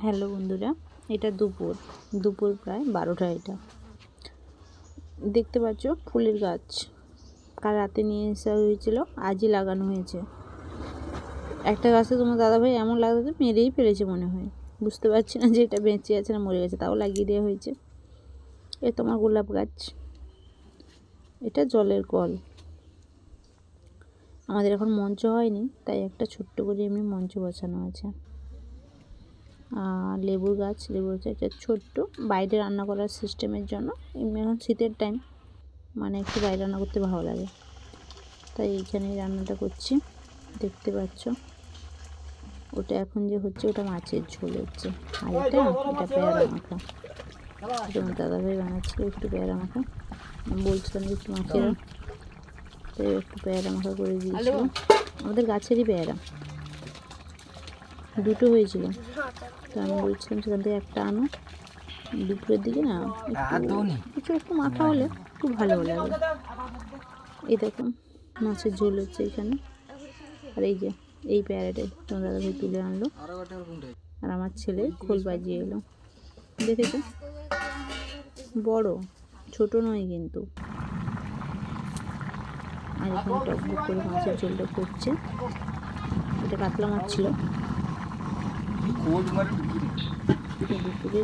Hello বন্ধুরা, এটা দুপুর। দুপুর প্রায় বারোটা এটা। দেখতে পাচ্ছ ফুলের গাছ। কাল রাতে নিয়ে আসা হয়েছিল, আজই লাগানো হয়েছে। একটা গাছে তোমার দাদাভাই এমন লাগতো মেরেই ফেলেছে মনে হয়। বুঝতে পারছি না যে এটা বেঁচে আছে না মরে গেছে, তাও লাগিয়ে দেওয়া হয়েছে। এ তোমার গোলাপ গাছ। এটা জলের কল। আমাদের এখন মঞ্চ হয়নি, তাই একটা ছোট্ট করে এমনি মঞ্চ বসানো আছে। লেবুর গাছ লেবুর গাছ একটা ছোট্ট বাইরে রান্না করার সিস্টেমের জন্য। এমনি এখন শীতের টাইম মানে একটু বাইরে রান্না করতে ভালো লাগে। তাই এইখানেই রান্নাটা করছি দেখতে পাচ্ছ। ওটা এখন যে হচ্ছে ওটা মাছের ঝোল হচ্ছে। আর এটা এটা পেয়ারা মাখা। আমার দাদাভাই বানাচ্ছিল একটু পেয়ারা মাখা। বলছিলাম যে একটু মাখিয়ে। তাই একটু পেয়ারা মাখা করে দিয়েছিল। আমাদের গাছেরই পেয়ারা। দুটো হয়েছিল। তো আমি বলছিলাম সেখান থেকে একটা আনো। দুপুরের দিকে না কিছু একটু মাথা হলে খুব ভালো লাগে। এই দেখুন মাছের ঝোল হচ্ছে এখানে। আর এই যে এই প্যারাটাই তোমার দাদা ভাই তুলে আনলো। আর আমার ছেলে খোল বাজিয়ে এলো। দেখেছ বড় ছোট নয় কিন্তু। আর এখানে টকবক করে মাছের ঝোলটা করছে। এটা কাতলা মাছ ছিল। দুপুরে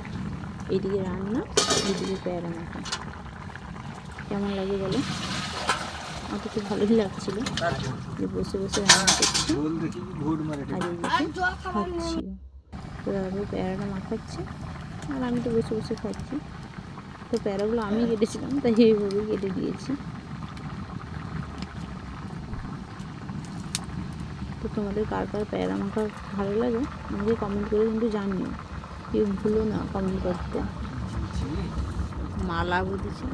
এইদিকে রান্না এইদিকে প্যারা মাখা। কেমন লাগে বলো? আমার তো খুব ভালোই লাগছিল। যে বসে বসে রান্না করছি। আর এইদিকে খাচ্ছি। তো দাদু প্যারাটা মাখাচ্ছে। আর আমি তো বসে বসে খাচ্ছি। তো প্যারাগুলো আমি কেটেছিলাম তাই এইভাবেই কেটে দিয়েছি। তো তোমাদের কার কার প্যারা মাখা ভালো লাগে? আমাকে কমেন্ট করে কিন্তু জানিও। কেউ ভুলো না কমেন্ট করতে। মালা বুঝেছি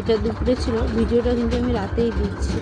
এটা দুপুরে ছিল। ভিডিওটা কিন্তু আমি রাতেই দিচ্ছি।